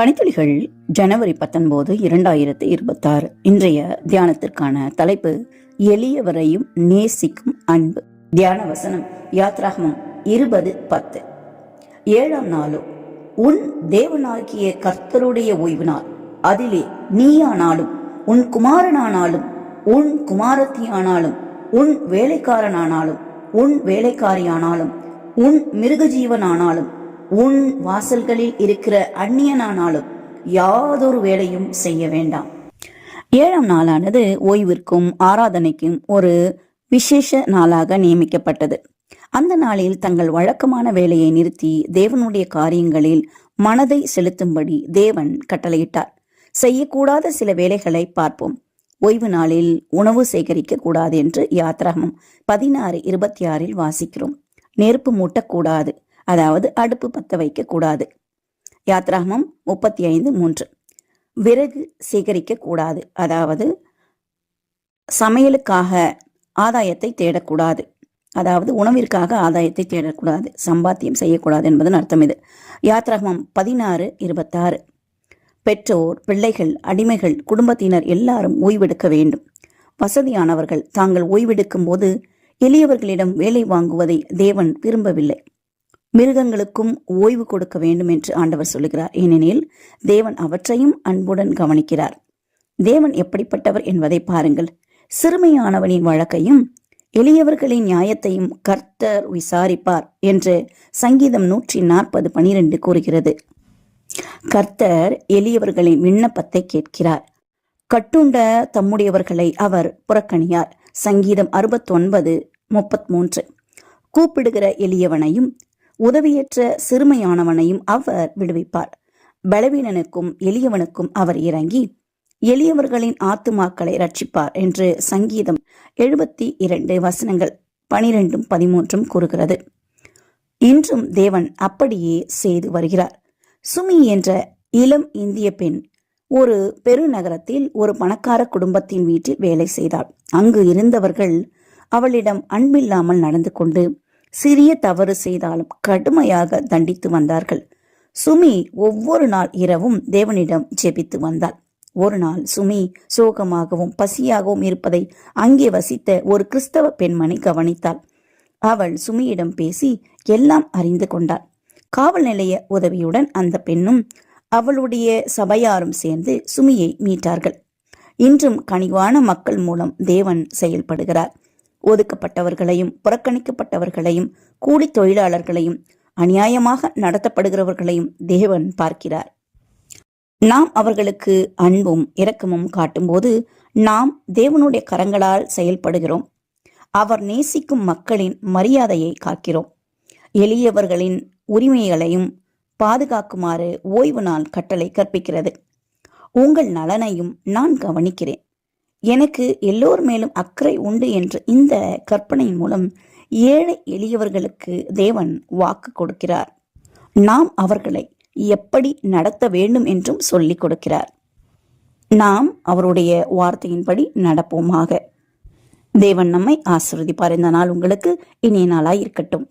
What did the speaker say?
பணித்துளிகள் ஜனவரி பத்தொன்பது இரண்டாயிரத்து இருபத்தாறு. இன்றைய தியானத்திற்கான தலைப்பு எளியவரையும் நேசிக்கும் அன்பு. தியான வசனம் யாத்ராகமம் இருபது பத்து. ஏழாம் நாளோ உன் தேவனாகிய கர்த்தருடைய ஓய்வு நாள் அதிலே நீயானாலும் உன் குமாரனானாலும் உன் குமாரத்தியானாலும் உன் வேலைக்காரனானாலும் உன் வேலைக்காரியானாலும் உன் மிருகஜீவனானாலும் உன் வாசல்களில் இருக்கிற அந்நியனானாலும் யாதொரு வேலையும் செய்ய வேண்டாம். ஏழாம் நாளானது ஓய்விற்கும் ஆராதனைக்கும் ஒரு விசேஷ நாளாக நியமிக்கப்பட்டது. அந்த நாளில் தங்கள் வழக்கமான வேலையை நிறுத்தி தேவனுடைய காரியங்களில் மனதை செலுத்தும்படி தேவன் கட்டளையிட்டார். செய்யக்கூடாத சில வேலைகளை பார்ப்போம். ஓய்வு நாளில் உணவு சேகரிக்க கூடாது என்று யாத்ராகம் பதினாறு இருபத்தி ஆறில் வாசிக்கிறோம். நெருப்பு மூட்டக்கூடாது. அதாவது அடுப்பு பற்ற வைக்கக்கூடாது யாத்ராகமம் முப்பத்தி ஐந்து மூன்று. விறகு சேகரிக்க கூடாது. அதாவது சமையலுக்காக ஆதாயத்தை தேடக்கூடாது. அதாவது உணவிற்காக ஆதாயத்தை தேடக்கூடாது. சம்பாத்தியம் செய்யக்கூடாது என்பதன் அர்த்தம் இது. யாத்ராகமம் பதினாறு இருபத்தாறு. பெற்றோர் பிள்ளைகள் அடிமைகள் குடும்பத்தினர் எல்லாரும் ஓய்வெடுக்க வேண்டும். வசதியானவர்கள் தாங்கள் ஓய்வெடுக்கும் போது எளியவர்களிடம் வேலை வாங்குவதை தேவன் விரும்பவில்லை. மிருகங்களுக்கும் ஓய்வு கொடுக்க வேண்டும் என்று ஆண்டவர் சொல்லுகிறார். ஏனெனில் தேவன் அவற்றையும் அன்புடன் கவனிக்கிறார். தேவன் எப்படிப்பட்டவர் என்பதை பாருங்கள். சிறுமையானவனின் வழக்கையும் எளியவர்களின் நியாயத்தையும் கர்த்தர் விசாரிப்பார் என்று சங்கீதம் நூற்றி நாற்பது பனிரெண்டு கூறுகிறது. கர்த்தர் எளியவர்களின் விண்ணப்பத்தை கேட்கிறார். கட்டுண்ட தம்முடையவர்களை அவர் புறக்கணியார். சங்கீதம் அறுபத்தொன்பது முப்பத் மூன்று. கூப்பிடுகிற எளியவனையும் உதவியற்ற சிறுமையானவனையும் அவர் விடுவிப்பார். பலவீனனுக்கும் எளியவனுக்கும் அவர் இறங்கி எளியவர்களின் ஆத்துமாக்களை ரட்சிப்பார் என்று சங்கீதம் எழுபத்தி இரண்டு வசனங்கள் பனிரெண்டும் பதிமூன்றும் கூறுகிறது. இன்றும் தேவன் அப்படியே செய்து வருகிறார். சுமி என்ற இளம் இந்திய பெண் ஒரு பெருநகரத்தில் ஒரு பணக்கார குடும்பத்தின் வீட்டில் வேலை செய்தாள். அங்கு இருந்தவர்கள் அவளிடம் அன்பில்லாமல் நடந்து கொண்டு சிறிய தவறு செய்தாலும் கடுமையாக தண்டித்து வந்தார்கள். சுமி ஒவ்வொரு நாள் இரவும் தேவனிடம் ஜெபித்து வந்தாள். ஒரு நாள் சுமி சோகமாகவும் பசியாகவும் இருப்பதை அங்கே வசித்த ஒரு கிறிஸ்தவ பெண்மணி கவனித்தாள். அவள் சுமியிடம் பேசி எல்லாம் அறிந்து கொண்டாள். காவல் நிலைய உதவியுடன் அந்த பெண்ணும் அவளுடைய சபையாரும் சேர்ந்து சுமியை மீட்டார்கள். இன்றும் கனிவான மக்கள் மூலம் தேவன் செயல்படுகிறார். ஒதுக்கப்பட்டவர்களையும் புறக்கணிக்கப்பட்டவர்களையும் கூலி தொழிலாளர்களையும் அநியாயமாக நடத்தப்படுகிறவர்களையும் தேவன் பார்க்கிறார். நாம் அவர்களுக்கு அன்பும் இரக்கமும் காட்டும்போது நாம் தேவனுடைய கரங்களால் செயல்படுகிறோம். அவர் நேசிக்கும் மக்களின் மரியாதையை காக்கிறோம். எளியவர்களின் உரிமைகளையும் பாதுகாக்குமாறு ஓய்வு நாள் கட்டளை கற்பிக்கிறது. உங்கள் நலனையும் நான் கவனிக்கிறேன். எனக்கு எல்லோர் மேலும் அக்கறை உண்டு என்ற இந்த கற்பனையின் மூலம் ஏழை எளியவர்களுக்கு தேவன் வாக்கு கொடுக்கிறார். நாம் அவர்களை எப்படி நடத்த வேண்டும் என்றும் சொல்லிக் கொடுக்கிறார். நாம் அவருடைய வார்த்தையின்படி நடப்போமாக. தேவன் நம்மை ஆசிர்வதிப்பார். இந்த நாள் உங்களுக்கு இனிய நாளாய் இருக்கட்டும்.